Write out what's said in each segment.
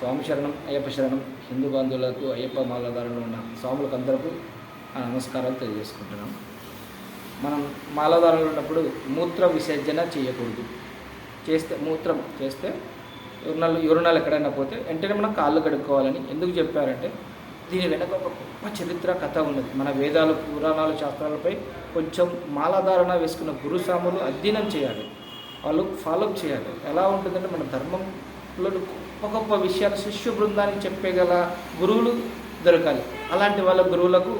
స్వామి శరణం అయ్యప్ప శరణం హిందూ బంధువులకు అయ్యప్ప మాలధారంలో ఉన్న స్వాములకు అందరికీ ఆ నమస్కారాలు తెలియజేసుకుంటున్నాం. మనం మాలధారంలో ఉన్నప్పుడు మూత్ర విసర్జన చేయకూడదు. చేస్తే మూత్రం చేస్తే యూరినల్ యూరినల్ ఎక్కడైనా పోతే వెంటనే మనం కాళ్ళు కడుక్కోవాలని ఎందుకు చెప్పారంటే దీని వెనక ఒక గొప్ప చరిత్ర కథ ఉన్నది. మన వేదాలు పురాణాలు శాస్త్రాలపై కొంచెం మాలాధారణ వేసుకున్న గురుస్వాములు అధ్యయనం చేయాలి. వాళ్ళు ఫాలో చేయాలి. ఎలా ఉంటుందంటే మన ధర్మంలో గొప్ప గొప్ప విషయాలు శిష్య బృందానికి చెప్పగల గురువులు దొరకాలి. అలాంటి వాళ్ళ గురువులకు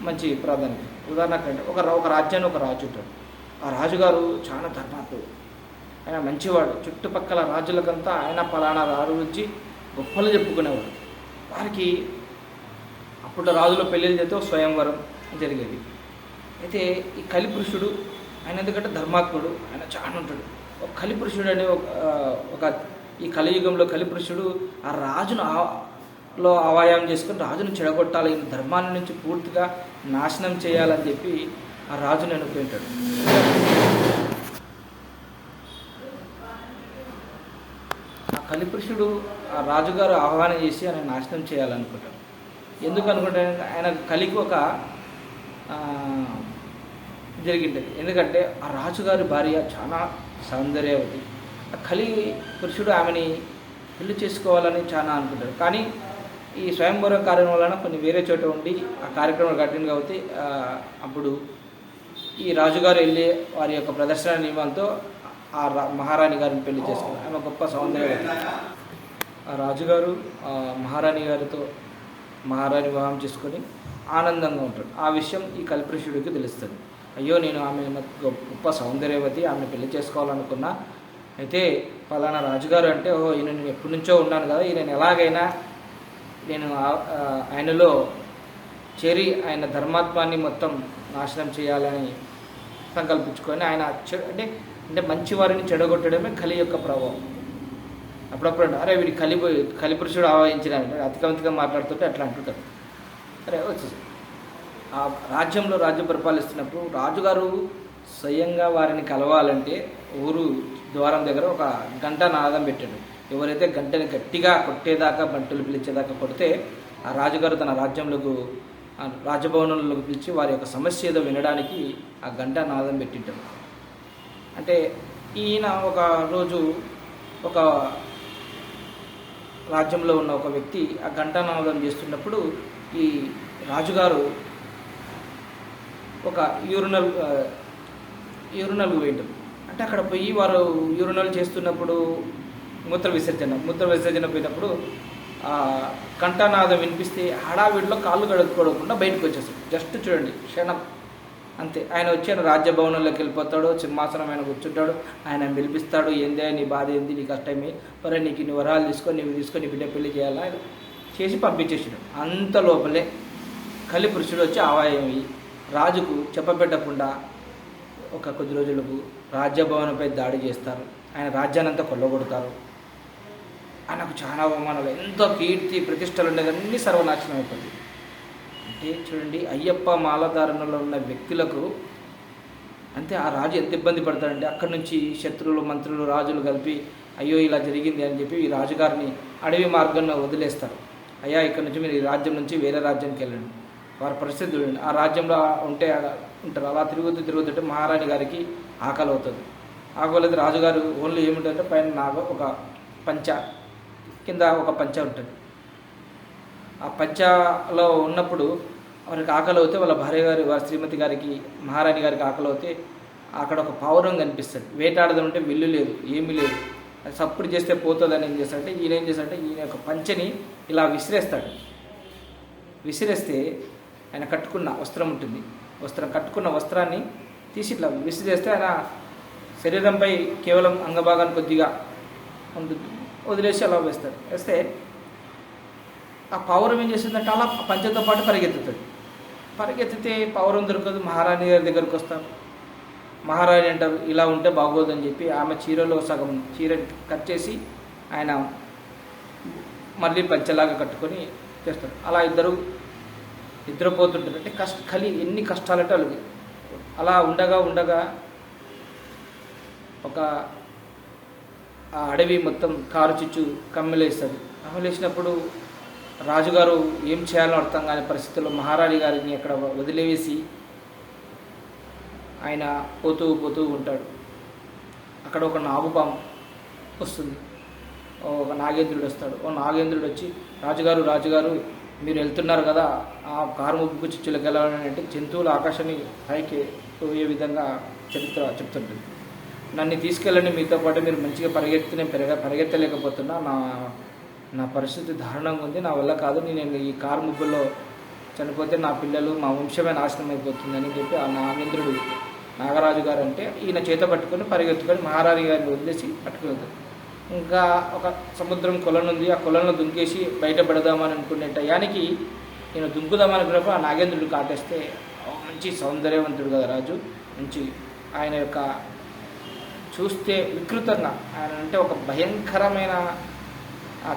మంచి ప్రాధాన్యత. ఉదాహరణకు అంటే ఒక ఒక రాజ్యాన్ని ఒక రాజు ఉంటాడు. ఆ రాజుగారు చాలా ధర్మాత్ముడు ఆయన మంచివాడు. చుట్టుపక్కల రాజులకంతా ఆయన పలానా రాజు గురించి గొప్పలు చెప్పుకునేవాడు. వారికి అప్పుడు రాజుల పెళ్ళిళ్ళు చేస్తే స్వయంవరం జరిగేది. అయితే ఈ కలిపురుషుడు ఆయన ఎందుకంటే ధర్మాత్ముడు ఆయన చాలా ఉంటాడు. ఒక కలిపురుషుడు అనే ఒక ఈ కలియుగంలో కలిపురుషుడు ఆ రాజును ఆ- లో ఆవాయం చేసుకుని రాజును చెడగొట్టాలి ఈ ధర్మాన్ని నుంచి పూర్తిగా నాశనం చేయాలని చెప్పి ఆ రాజుని అనుకుంటాడు ఆ కలిపురుషుడు ఆ రాజుగారు ఆహ్వానం చేసి ఆయన నాశనం చేయాలనుకుంటాడు. ఎందుకు అనుకుంటాడు ఆయన కలికి ఒక జరిగింటది జరిగింది. ఎందుకంటే ఆ రాజుగారి భార్య చాలా సౌందర్యవతి. కలి పురుషుడు ఆమెని పెళ్ళి చేసుకోవాలని చాలా అనుకుంటాడు కానీ ఈ స్వయంవరం కార్యం వలన కొన్ని వేరే చోట ఉండి ఆ కార్యక్రమం కఠిన కాబట్టి అప్పుడు ఈ రాజుగారు వెళ్ళి వారి యొక్క ప్రదర్శన నియమాలతో ఆ మహారాణి గారిని పెళ్ళి చేసుకున్నారు. ఆమె గొప్ప సౌందర్యవతి ఆ రాజుగారు మహారాణి గారితో మహారాణి వివాహం చేసుకొని ఆనందంగా ఉంటాడు ఆ విషయం ఈ కల్పృషుడికి తెలుస్తుంది. అయ్యో నేను ఆమె గొప్ప సౌందర్యవతి ఆమె పెళ్ళి చేసుకోవాలనుకున్నా అయితే పలానా రాజుగారు అంటే ఓ ఈయన నేను ఎప్పటి నుంచో ఉన్నాను కదా ఈయన ఎలాగైనా నేను ఆయనలో చేరి ఆయన ధర్మాత్మాన్ని మొత్తం నాశనం చేయాలని సంకల్పించుకొని ఆయన చె- అంటే అంటే మంచివారిని చెడగొట్టడమే కలి యొక్క ప్రభావం. అప్పుడప్పుడు అంటారు, అరే వీడి కలి కలిపురుషుడు ఆవహించిన అతికమితిగా మాట్లాడుతుంటే అట్లా అంటుంటారు. అరే వచ్చేసి ఆ రాజ్యంలో రాజ్యం పరిపాలిస్తున్నప్పుడు రాజుగారు స్వయంగా వారిని కలవాలంటే ఊరు ద్వారం దగ్గర ఒక గంట నాదం పెట్టాడు. ఎవరైతే గంటని గట్టిగా కొట్టేదాకా బంటులు పిలిచేదాకా కొడితే ఆ రాజుగారు తన రాజ్యంలోకి రాజభవనంలోకి పిలిచి వారి యొక్క సమస్య ఏదో వినడానికి ఆ గంట నాదం పెట్టింటాడు. అంటే ఈయన ఒక రోజు ఒక రాజ్యంలో ఉన్న ఒక వ్యక్తి ఆ ఘంటానాదం చేస్తున్నప్పుడు ఈ రాజుగారు ఒక యూరినల్ ఆ, యూరినల్ వేయటం అంటే అక్కడ పోయి వారు యూరినల్ చేస్తున్నప్పుడు మూత్ర విసర్జన మూత్ర విసర్జన పోయినప్పుడు కంఠానాదం కంఠనాదం వినిపిస్తే హడావిడిలో కాళ్ళు కడుక్కోకుండా బయటకు వచ్చేస్తాడు జస్ట్ చూడండి క్షణం. అంతే. ఆయన వచ్చి ఆయన రాజ్యభవనంలోకి వెళ్ళిపోతాడు సింహాసనం ఆయన కూర్చుంటాడు ఆయన పిలిపిస్తాడు ఏందే నీ బాధ ఏంది నీ కష్టమే మరి నీకు ఇన్ని వరాలు తీసుకొని నీవు తీసుకొని నీ బిడ్డ పెళ్ళి చేయాలా? ఆయన చేసి పంపించేసాడు. అంత లోపలే కలి పురుషుడు వచ్చి ఆవాయం రాజుకు చెప్పబెట్టకుండా ఒక కొద్ది రోజులకు రాజ్యభవనంపై దాడి చేస్తారు. ఆయన రాజ్యాన్ని అంతా కొల్లగొడతారు. ఆయనకు చాలా అవమానాలు. ఎంతో కీర్తి ప్రతిష్టలు ఉండేదన్నీ సర్వనాశనం అయిపోతుంది అంటే చూడండి అయ్యప్ప మాలధారణలో ఉన్న వ్యక్తులకు అంతే ఆ రాజు ఎంత ఇబ్బంది పడతాడంటే అక్కడి నుంచి శత్రువులు మంత్రులు రాజులు కలిపి అయ్యో ఇలా జరిగింది అని చెప్పి ఈ రాజుగారిని అడవి మార్గంలో వదిలేస్తారు. అయ్యా ఇక్కడి నుంచి మీరు ఈ రాజ్యం నుంచి వేరే రాజ్యానికి వెళ్ళండి. వారి పరిస్థితి చూడండి ఆ రాజ్యంలో ఉంటే ఉంటారు. అలా తిరుగుతూ తిరుగుతుంటే మహారాణి గారికి ఆకలి అవుతుంది. ఆకలి అయితే రాజుగారు ఓన్లీ ఏమిటంటే పైన నాకు ఒక పంచ కింద ఒక పంచ ఉంటుంది. ఆ పంచలో ఉన్నప్పుడు వారికి ఆకలి అవుతే వాళ్ళ భార్య గారి వారి శ్రీమతి గారికి మహారాణి గారికి ఆకలి అవుతే అక్కడ ఒక పావురం కనిపిస్తుంది. వేటాడదాం ఉంటే విల్లు లేదు ఏమీ లేదు. అది సప్పుడు చేస్తే పోతుందని ఏం చేస్తాడంటే ఈయన ఏం చేస్తాడంటే ఈయన యొక్క పంచని ఇలా విసిరేస్తాడు. విసిరేస్తే ఆయన కట్టుకున్న వస్త్రం ఉంటుంది. వస్త్రం కట్టుకున్న వస్త్రాన్ని తీసి ఇట్లా విసిరేస్తే ఆయన శరీరంపై కేవలం అంగభాగాన్ని కొద్దిగా ఉంటుంది వదిలేసి అలా వేస్తారు. వేస్తే ఆ పౌరం ఏం చేస్తుందంటే అలా పంచతో పాటు పరిగెత్తుతుంది. పరిగెత్తితే పౌరం దొరకదు. మహారాణి గారి దగ్గరకు వస్తారు మహారాణి అంటారు ఇలా ఉంటే బాగోదని చెప్పి ఆమె చీరలో సగం చీర కట్ చేసి ఆయన మళ్ళీ పంచలాగా కట్టుకొని చేస్తారు. అలా ఇద్దరు నిద్రపోతుంటారు అంటే కష్ట కలి ఎన్ని కష్టాలంటే అలుగు. అలా ఉండగా ఉండగా ఒక ఆ అడవి మొత్తం కారు చిచ్చు కమ్మెలేస్తుంది. కమ్మెలేసినప్పుడు రాజుగారు ఏం చేయాలో అర్థం కాని పరిస్థితుల్లో మహారాణి గారిని అక్కడ వదిలేసి ఆయన పోతూ పోతూ ఉంటాడు. అక్కడ ఒక నాగుపాము వస్తుంది. ఒక నాగేంద్రుడు వస్తాడు. ఓ నాగేంద్రుడు వచ్చి రాజుగారు రాజుగారు మీరు వెళ్తున్నారు కదా ఆ కారు ముప్పుకు చిచ్చులకు వెళ్ళాలని అంటే ఆకాశాన్ని పైకి పోయే విధంగా చరిత్ర చెప్తుంటుంది. నన్ను తీసుకెళ్ళండి మీతో పాటు మీరు మంచిగా పరిగెత్తి నేను పెరగ పరిగెత్తలేకపోతున్నా నా నా పరిస్థితి దారుణంగా ఉంది. నా వల్ల కాదు నేను ఈ కారు ముగ్గుల్లో చనిపోతే నా పిల్లలు మా వంశమే నాశనం అయిపోతుందని చెప్పి ఆ నాగేంద్రుడు నాగరాజు గారు అంటే ఈయన చేత పట్టుకొని పరిగెత్తుకొని మహారాజు గారిని వదిలేసి పట్టుకెళ్తారు ఇంకా ఒక సముద్రం కొలను ఉంది. ఆ కొలంలో దుంకేసి బయటపడదామని అనుకునే టయానికి ఈయన దుంకుదామనుకున్నప్పుడు ఆ నాగేంద్రుడు కాటేస్తే మంచి సౌందర్యవంతుడు కదా రాజు మంచి ఆయన యొక్క చూస్తే వికృతంగా ఆయన అంటే ఒక భయంకరమైన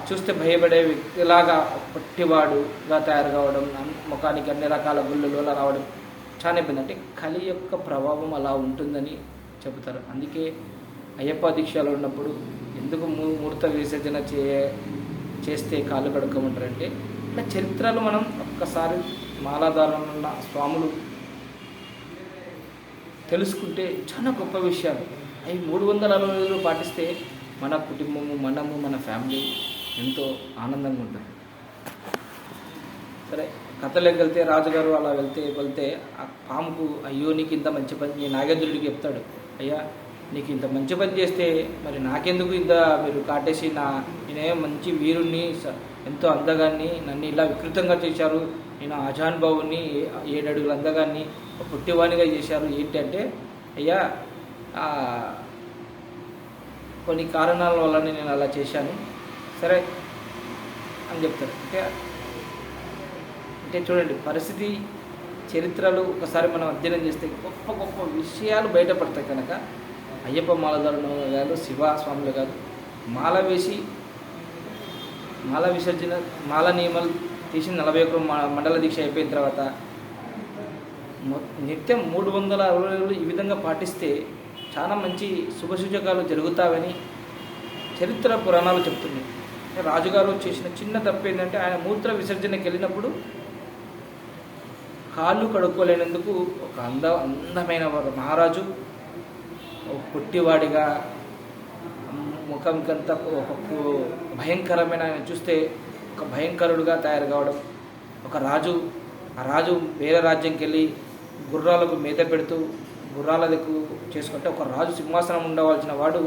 చూస్తే భయపడే వ్యక్తిలాగా పొట్టివాడుగా తయారు కావడం ముఖానికి అన్ని రకాల గుళ్ళు అలా రావడం చాలా ఇబ్బంది. అంటే కలి యొక్క ప్రభావం అలా ఉంటుందని చెబుతారు. అందుకే అయ్యప్ప దీక్షలో ఉన్నప్పుడు ఎందుకు మూ- మూర్త విసర్జన చే చేస్తే కాళ్ళు కడుక్కోమంటారంటే ఇట్లా చరిత్రలు మనం ఒక్కసారి మాలాధారణ ఉన్న స్వాములు తెలుసుకుంటే చాలా గొప్ప విషయాలు. అవి మూడు వందల అరవై రోజులు పాటిస్తే మన కుటుంబము మనము మన ఫ్యామిలీ ఎంతో ఆనందంగా ఉంటుంది. సరే కథలోకి వెళ్తే రాజుగారు అలా వెళ్తే వెళ్తే ఆ పాముకు అయ్యో నీకు ఇంత మంచి పని నాగేంద్రుడికి చెప్తాడు. అయ్యా నీకు ఇంత మంచి పని చేస్తే మరి నాకెందుకు ఇంత మీరు కాటేసి నా నేనే మంచి వీరుణ్ణి స- ఎంతో అందగాన్ని నన్ను ఇలా వికృతంగా చేశారు. నేను ఆజాన్ బాబుని ఏడు అడుగుల అందగాన్ని పుట్టివాణిగా చేశారు. ఏంటంటే అయ్యా కొన్ని కారణాల వల్ల నేను అలా చేశాను. సరే అని చెప్తారు. అంటే అంటే చూడండి పరిస్థితి చరిత్రలు ఒకసారి మనం అధ్యయనం చేస్తే గొప్ప గొప్ప విషయాలు బయటపడతాయి కనుక అయ్యప్ప మాలధారులు గారు శివ కాదు. గారు మాల వేసి మాల విసర్జన మాల నియమాలు తీసి నలభై ఒక్క మండల దీక్ష అయిపోయిన తర్వాత నిత్యం మూడు వందల అరవై రోజులు ఈ విధంగా పాటిస్తే చాలా మంచి శుభసూచకాలు జరుగుతావని చరిత్ర పురాణాలు చెప్తున్నాయి. రాజుగారు చేసిన చిన్న తప్పు ఏంటంటే ఆయన మూత్ర విసర్జనకి వెళ్ళినప్పుడు కాళ్ళు కడుక్కోలేనందుకు ఒక అంద అందమైన మహారాజు పుట్టివాడిగా ముఖంకంతా ఒక భయంకరమైన ఆయన చూస్తే ఒక భయంకరుడుగా తయారు కావడం ఒక రాజు ఆ రాజు వేరే రాజ్యంకి వెళ్ళి గుర్రాలకు మేత పెడుతూ గుర్రాల దిక్కు చేసుకుంటే ఒక రాజు సింహాసనం ఉండవలసిన వాడు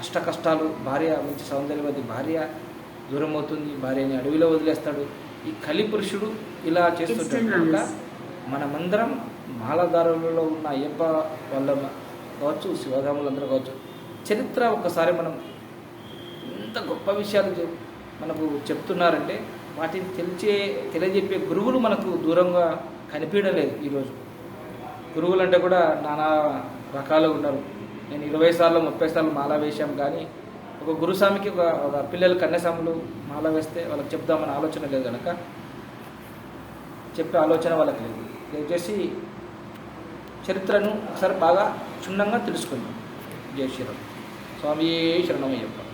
అష్ట కష్టాలు భార్య మంచి సౌందర్యవతి భార్య దూరం అవుతుంది భార్యని అడవిలో వదిలేస్తాడు. ఈ కలి పురుషుడు ఇలా చేస్తుంటాడు. కనుక మనమందరం మాలదారులలో ఉన్న అయ్యప్ప వాళ్ళ కావచ్చు శివధాములందరూ కావచ్చు. చరిత్ర ఒకసారి మనం ఎంత గొప్ప విషయాలు చెప్- మనకు చెప్తున్నారంటే వాటిని తెలిచే తెలియజెప్పే గురువులు మనకు దూరంగా కనిపించడం లేదు ఈరోజు. గురువులు అంటే కూడా నానా రకాలుగా ఉన్నారు. నేను ఇరవై సార్లు ముప్పై సార్లు మాల వేశాం కానీ ఒక గురుస్వామికి ఒక ఒక పిల్లలు కన్యాస్వాములు మాల వేస్తే వాళ్ళకి చెప్దామని ఆలోచన లేదు కనుక చెప్పే ఆలోచన వాళ్ళకి లేదు. దయచేసి చరిత్రను ఒకసారి బాగా క్షుణ్ణంగా తెలుసుకుందాం. జయ శ్రీరామ్. స్వామి శరణమయ్యప్ప.